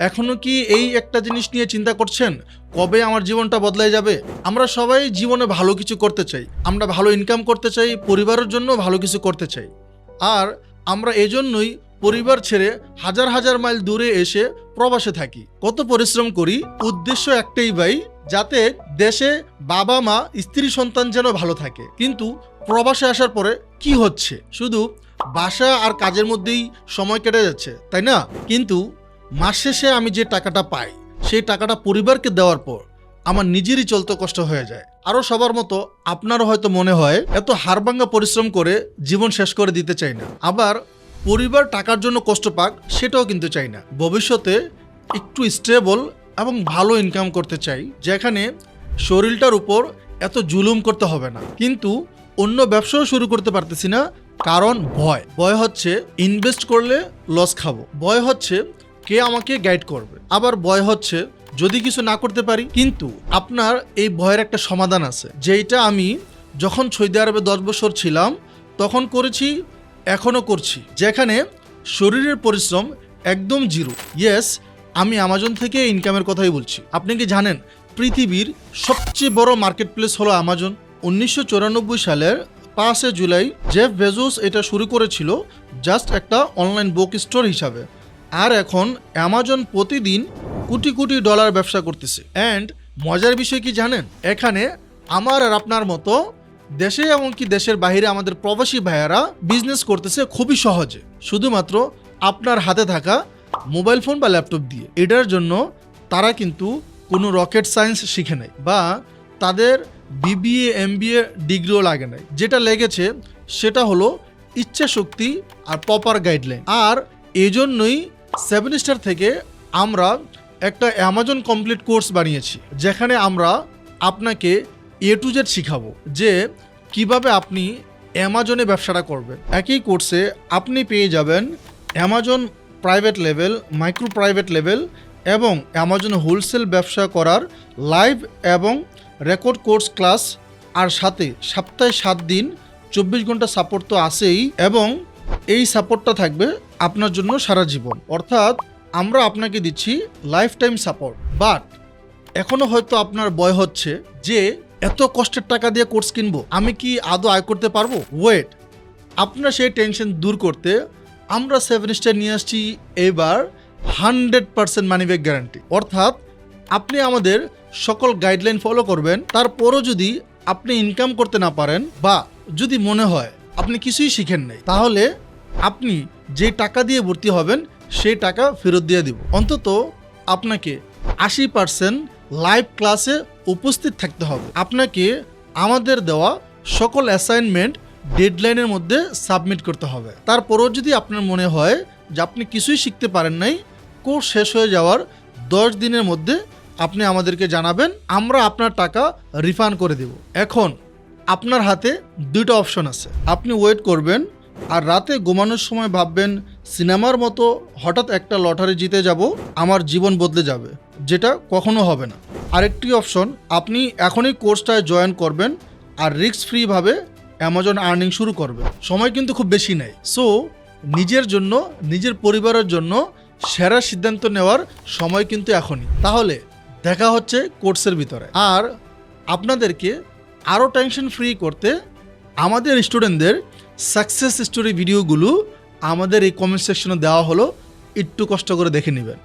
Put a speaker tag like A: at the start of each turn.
A: এখনও কি এই একটা জিনিস নিয়ে চিন্তা করছেন? কবে আমার জীবনটা বদলাই যাবে? আমরা সবাই জীবনে ভালো কিছু করতে চাই। আমরা ভালো ইনকাম করতে চাই, পরিবারের জন্য ভালো কিছু করতে চাই। আর আমরা এজন্যই পরিবার ছেড়ে হাজার হাজার মাইল দূরে এসে প্রবাসে থাকি। কত পরিশ্রম করি, উদ্দেশ্য একটাই ভাই, যাতে দেশে বাবা, মা, স্ত্রী, সন্তান যেন ভালো থাকে। কিন্তু প্রবাসে আসার পরে কি হচ্ছে? শুধু বাসা আর কাজের মধ্যেই সময় কেটে যাচ্ছে, তাই না? কিন্তু মাস শেষে আমি যে টাকাটা পাই, সেই টাকাটা পরিবারকে দেওয়ার পর আমার নিজেরই চলতে কষ্ট হয়ে যায়। আরও সবার মতো আপনারও হয়তো মনে হয়, এত হাড়ভাঙ্গা পরিশ্রম করে জীবন শেষ করে দিতে চাই না। আবার পরিবার টাকার জন্য কষ্ট পাক, সেটাও কিন্তু চাই না। ভবিষ্যতে একটু স্টেবল এবং ভালো ইনকাম করতে চাই, যেখানে শরীরটার উপর এত জুলুম করতে হবে না। কিন্তু অন্য ব্যবসাও শুরু করতে পারতেছি না, কারণ ভয়। ভয় হচ্ছে ইনভেস্ট করলে লস খাব। ভয় হচ্ছে কে আমাকে গাইড করবে। আবার ভয় হচ্ছে, যদি কিছু না করতে পারি, কিন্তু আপনার এই ভয়ের একটা সমাধান আছে। যেইটা আমি যখন সৌদি আরবে দশ বছর ছিলাম, তখন করেছি, এখনও করছি। যেখানে শরীরের পরিশ্রম একদম জিরো। ইয়েস আমি আমাজন থেকে ইনকামের কথাই বলছি। আপনি কি জানেন, পৃথিবীর সবচেয়ে বড় মার্কেট প্লেস হলো আমাজন উনিশশো চুরানব্বই সালের পাঁচে জুলাই জেফ বেজোস এটা শুরু করেছিল জাস্ট একটা অনলাইন বুক স্টোর হিসাবে। আর এখন অ্যামাজন প্রতিদিন কোটি কোটি ডলার ব্যবসা করতেছে। অ্যান্ড মজার বিষয় কি জানেন? এখানে আমার আর আপনার মতো দেশে এমনকি দেশের বাইরে আমাদের প্রবাসী ভাইয়ারা বিজনেস করতেছে খুবই সহজে। শুধুমাত্র আপনার হাতে থাকা মোবাইল ফোন বা ল্যাপটপ দিয়ে। এটার জন্য তারা কিন্তু কোনো রকেট সায়েন্স শিখে নেয় বা তাদের বিবিএ এম এমবিএ ডিগ্রিও লাগে নাই। যেটা লেগেছে সেটা হলো ইচ্ছা শক্তি আর প্রপার গাইডলাইন আর এজন্যই সেভেন স্টার থেকে আমরা একটা অ্যামাজন কমপ্লিট কোর্স বানিয়েছি, যেখানে আমরা আপনাকে এ টু জেড শিখাবো যে কীভাবে আপনি অ্যামাজনে ব্যবসাটা করবেন। একই কোর্সে আপনি পেয়ে যাবেন Amazon private level micro private level এবং অ্যামাজন হোলসেল ব্যবসা করার লাইভ এবং রেকর্ড কোর্স ক্লাস আর সাথে সপ্তাহে সাত দিন, চব্বিশ ঘণ্টা সাপোর্ট তো আসেই এবং এই সাপোর্টটা থাকবে আপনার জন্য সারা জীবন। অর্থাৎ আমরা আপনাকে দিচ্ছি লাইফ টাইম সাপোর্ট বাট এখনও হয়তো আপনার বয় হচ্ছে যে এত কষ্টের টাকা দিয়ে কোর্স কিনবো, আমি কি আদৌ আয় করতে পারব? ওয়েট আপনার সেই টেনশন দূর করতে আমরা সেভেন স্টার নিয়ে আসছি এবার হান্ড্রেড পার্সেন্ট মানিব্যাগ গ্যারান্টি অর্থাৎ আপনি আমাদের সকল গাইডলাইন ফলো করবেন, তারপরও যদি আপনি ইনকাম করতে না পারেন বা যদি মনে হয় আপনি কিছুই শিখেন নাই। তাহলে আপনি যে টাকা দিয়ে ভর্তি হবেন, সেই টাকা ফেরত দিয়ে দিব। অন্তত আপনাকে আশি পার্সেন্ট লাইভ ক্লাসে উপস্থিত থাকতে হবে। আপনাকে আমাদের দেওয়া সকল অ্যাসাইনমেন্ট ডেডলাইনের মধ্যে সাবমিট করতে হবে। তারপরও যদি আপনার মনে হয় যে আপনি কিছুই শিখতে পারেন নাই কোর্স শেষ হয়ে যাওয়ার দশ দিনের মধ্যে আপনি আমাদেরকে জানাবেন, আমরা আপনার টাকা রিফান্ড করে দেব। এখন আপনার হাতে দুটো অপশন আছে। আপনি ওয়েট করবেন আর রাতে ঘুমানোর সময় ভাববেন, সিনেমার মতো হঠাৎ একটা লটারি জিতে যাব, আমার জীবন বদলে যাবে। যেটা কখনো হবে না। আরেকটি অপশন, আপনি এখনই কোর্সটায় জয়েন করবেন আর রিস্ক ফ্রিভাবে অ্যামাজন আর্নিং শুরু করবেন। সময় কিন্তু খুব বেশি নেই। সো নিজের জন্য, নিজের পরিবারের জন্য সেরা সিদ্ধান্ত নেওয়ার সময় কিন্তু এখনই। তাহলে দেখা হচ্ছে কোর্সের ভিতরে। আর আপনাদেরকে আরও টেনশন ফ্রি করতে আমাদের স্টুডেন্টদের সাকসেস স্টোরি ভিডিওগুলো আমাদের এই কমেন্ট সেকশনে দেওয়া হলো। একটু কষ্ট করে দেখে নেবেন।